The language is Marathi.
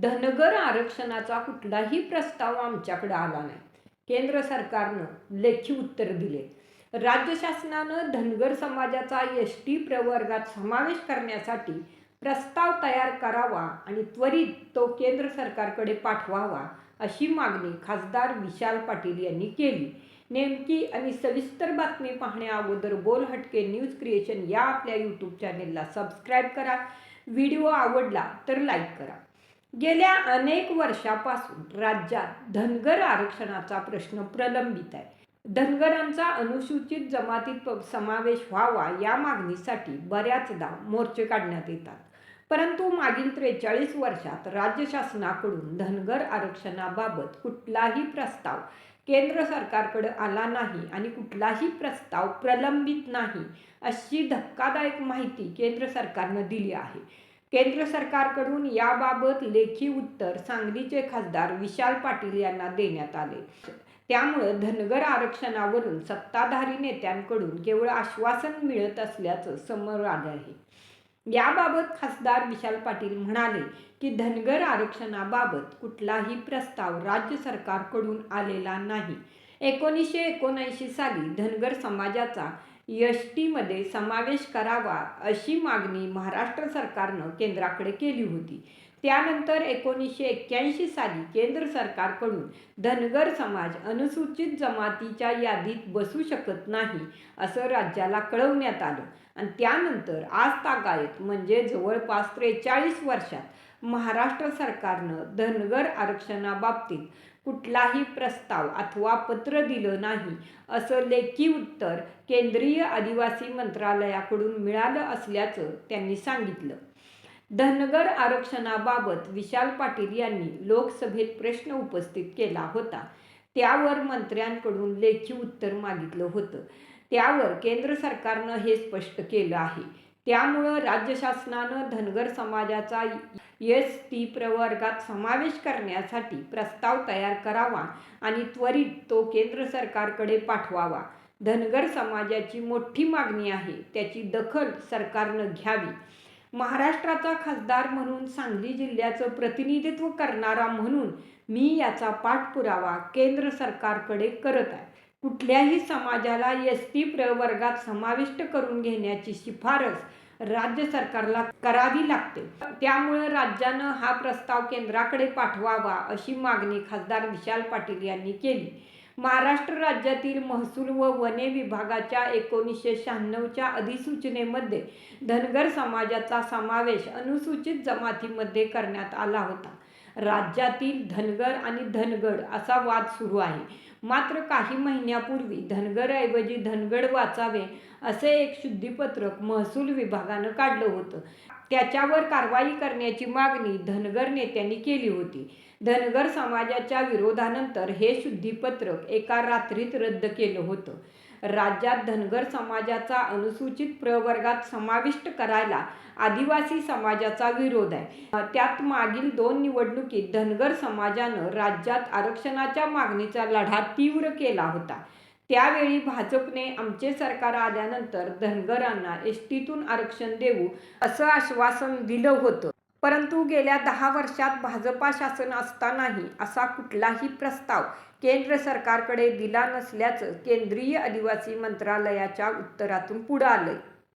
धनगर आरक्षणाचा कुठलाही प्रस्ताव आमच्याकडे आला नाही. केंद्र सरकारनं लेखी उत्तर दिले. राज्य शासनानं धनगर समाजाचा एस टी प्रवर्गात समावेश करण्यासाठी प्रस्ताव तयार करावा आणि त्वरित तो केंद्र सरकारकडे पाठवावा अशी मागणी खासदार विशाल पाटील यांनी केली. नेमकी आणि सविस्तर बातमी पाहण्या अगोदर बोल हटके न्यूज क्रिएशन या आपल्या यूट्यूब चॅनेलला सबस्क्राईब करा. व्हिडिओ आवडला तर लाईक करा. गेल्या अनेक वर्षापासून राज्यात धनगर आरक्षणाचा प्रश्न प्रलंबित आहे. धनगरांचा अनुसूचित जमातीत समावेश व्हावा या मागणीसाठी बऱ्याचदा मोर्चे काढण्यात येतात. परंतु मागील त्रेचाळीस वर्षात राज्य शासनाकडून धनगर आरक्षणाबाबत कुठलाही प्रस्ताव केंद्र सरकारकडे आला नाही आणि कुठलाही प्रस्ताव प्रलंबित नाही अशी धक्कादायक माहिती केंद्र सरकारनं दिली आहे. केंद्र सरकारकडून याबाबत लेखी उत्तर सांगलीचे खासदार विशाल पाटील यांना देण्यात आले. त्यामुळं धनगर आरक्षणावरून सत्ताधारी नेत्यांकडून केवळ आश्वासन मिळत असल्याचं समोर आलं आहे. याबाबत खासदार विशाल पाटील म्हणाले की धनगर आरक्षणाबाबत कुठलाही प्रस्ताव राज्य सरकारकडून आलेला नाही. एकोणीसशे एकोणऐंशी साली धनगर समाजाचा यष्टीमध्ये समावेश करावा अशी मागणी महाराष्ट्र सरकारनं केंद्राकडे केली होती. त्यानंतर एकोणीसशे एक्क्याऐंशी साली केंद्र सरकारकडून धनगर समाज अनुसूचित जमातीच्या यादीत बसू शकत नाही असं राज्याला कळवण्यात आलं. आणि त्यानंतर आज तागायत म्हणजे जवळपास त्रेचाळीस वर्षात महाराष्ट्र सरकारनं धनगर आरक्षणाबाबतीत कुठलाही प्रस्ताव अथवा पत्र दिलं नाही असं लेखी उत्तर केंद्रीय आदिवासी मंत्रालयाकडून मिळालं असल्याचं त्यांनी सांगितलं. धनगर आरक्षणाबाबत विशाल पाटील यांनी लोकसभेत प्रश्न उपस्थित केला होता. त्यावर मंत्र्यांकडून लेखी उत्तर मागितलं होतं. त्यावर केंद्र सरकारनं हे स्पष्ट केलं आहे. त्यामुळं राज्य शासनानं धनगर समाजाचा एस टी प्रवर्गात समावेश करण्यासाठी प्रस्ताव तयार करावा आणि त्वरित तो केंद्र सरकारकडे पाठवावा. धनगर समाजाची मोठी मागणी आहे त्याची दखल सरकारनं घ्यावी. महाराष्ट्राचा खासदार म्हणून सांगली जिल्ह्याचं प्रतिनिधित्व करणारा म्हणून मी याचा पाठपुरावा केंद्र सरकारकडे करत आहे. कुठल्याही समाजाला एस टी प्रवर्गात समाविष्ट करून घेण्याची शिफारस राज्य सरकारला करावी लागते. त्यामुळे राज्यानं हा प्रस्ताव केंद्राकडे पाठवावा अशी मागणी खासदार विशाल पाटील यांनी केली. महाराष्ट्र राज्यातील महसूल व वने विभागाच्या एकोणीसशे शहाण्णवच्या अधिसूचनेमध्ये धनगर समाजाचा समावेश अनुसूचित जमातीमध्ये करण्यात आला होता. राज्यातील धनगर आणि धनगड असा वाद सुरू आहे. मात्र काही महिन्यापूर्वी धनगरऐवजी धनगड वाचावे असे एक शुद्धीपत्रक महसूल विभागानं काढलं होतं. त्याच्यावर कारवाई करण्याची मागणी धनगर नेत्यांनी केली होती. धनगर समाजाच्या विरोधानंतर हे शुद्धीपत्रक एका रात्रीत रद्द केलं होतं. राज्यात धनगर समाजाचा अनुसूचित प्रवर्गात समाविष्ट करायला आदिवासी समाजाचा विरोध आहे. त्यात मागील दोन निवडणुकीत धनगर समाजानं राज्यात आरक्षणाच्या मागणीचा लढा तीव्र केला होता. त्यावेळी भाजपने आमचे सरकार आल्यानंतर धनगरांना एस टीतून आरक्षण देऊ असं आश्वासन दिलं होतं. परंतु गेल्या दहा वर्षात भाजपा शासन असतानाही असा कुठलाही प्रस्ताव केंद्र सरकारकडे दिला नसल्याचं केंद्रीय आदिवासी मंत्रालयाच्या उत्तरातून पुढं आलंय.